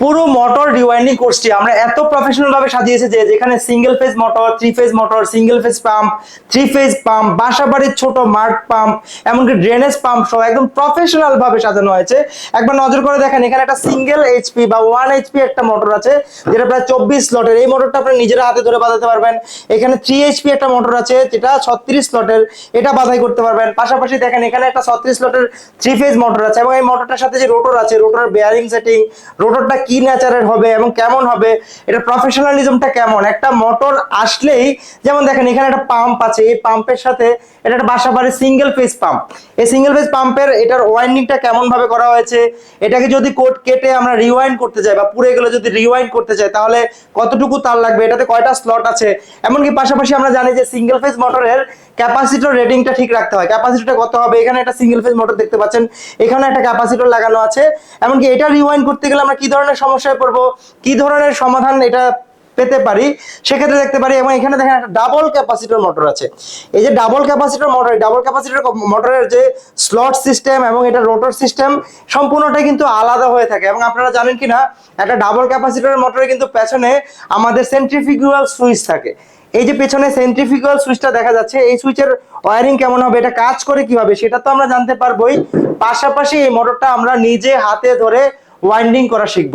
পুরো motor rewinding কোর্সটি আমরা এত প্রফেশনাল ভাবে সাজিয়েছি যে যেখানে single phase motor three phase motor single phase pump three phase pump বাসা বাড়ির ছোট মার্ট পাম্প এমনকি ড্রেনেজ পাম্প সহ একদম প্রফেশনাল ভাবে সাজানো হয়েছে। একবার নজর করে দেখেন, এখানে একটা সিঙ্গেল এইচপি বা ওয়ান এইচপি একটা মোটর আছে, যেটা প্রায় চব্বিশ স্লটের এই মোটরটা আপনি নিজেরা হাতে ধরে বাজাতে পারবেন। এখানে থ্রি এইচপি একটা মোটর আছে, যেটা ছত্রিশ স্লটের এটা বাধাই করতে পারবেন। পাশাপাশি দেখেন, এখানে একটা ছত্রিশ স্লটের থ্রি ফেজ মোটর আছে এবং এই মোটরটার সাথে যে রোটর আছে রোটর বেয়ারিং সেটিং রোটরটা কি ন্যাচারের হবে এবং কেমন হবে, এটা প্রফেশনালিজমটা কেমন? একটা মোটর আসলেই, যেমন দেখেন, এখানে একটা পাম্প আছে, এই পাম্পের সাথে এটা একটা বাসা বাড়ির সিঙ্গেল ফেজ পাম্প এই সিঙ্গেল ফেজ পাম্পের এটার ওয়াইন্ডিংটা কেমন ভাবে করা হয়েছে, এটাকে যদি কোট কেটে আমরা রিওয়াইন্ড করতে চাই বা পুরো গেলে যদি রিওয়াইন্ড করতে চাই তাহলে কতটুকু তার লাগবে? এটাতে কয়টা স্লট আছে? এমনকি পাশাপাশি আমরা জানি যে সিঙ্গেল ফেজ মোটরের ক্যাপাসিটর রেটিংটা ঠিক রাখতে হয়। ক্যাপাসিটরটা কত হবে? এখানে একটা সিঙ্গেল ফেজ মোটর দেখতে পাচ্ছেন। এখানে একটা ক্যাপাসিটর লাগানো আছে। এমনকি এটা রিওয়াইন্ড করতে গেলে আমরা কি ধরনের সমস্যায় পড়ব? কি ধরনের সমাধান এটা পেতে পারি? সেক্ষেত্রে দেখতে পারি এবং এখানে দেখেন একটা ডাবল ক্যাপাসিটর মোটর আছে। এই যে double capacitor motor double capacitor মোটরের যে স্লট সিস্টেম এবং এটা রোটর সিস্টেম সম্পূর্ণটাই কিন্তু আলাদা হয়ে থাকে এবং আপনারা জানেন কি না একটা ডাবল ক্যাপাসিটর মোটরে কিন্তু পেছনে আমাদের সেন্ট্রিফিউয়াল সুইচ থাকে। এই যে পেছনে সেন্ট্রিফিউয়াল সুইচটা দেখা যাচ্ছে, এই সুইচের ওয়ারিং কেমন হবে, এটা কাজ করে কীভাবে, সেটা তো আমরা জানতে পারবোই। পাশাপাশি এই মোটরটা আমরা নিজে হাতে ধরে ওয়াইন্ডিং করা শিখব।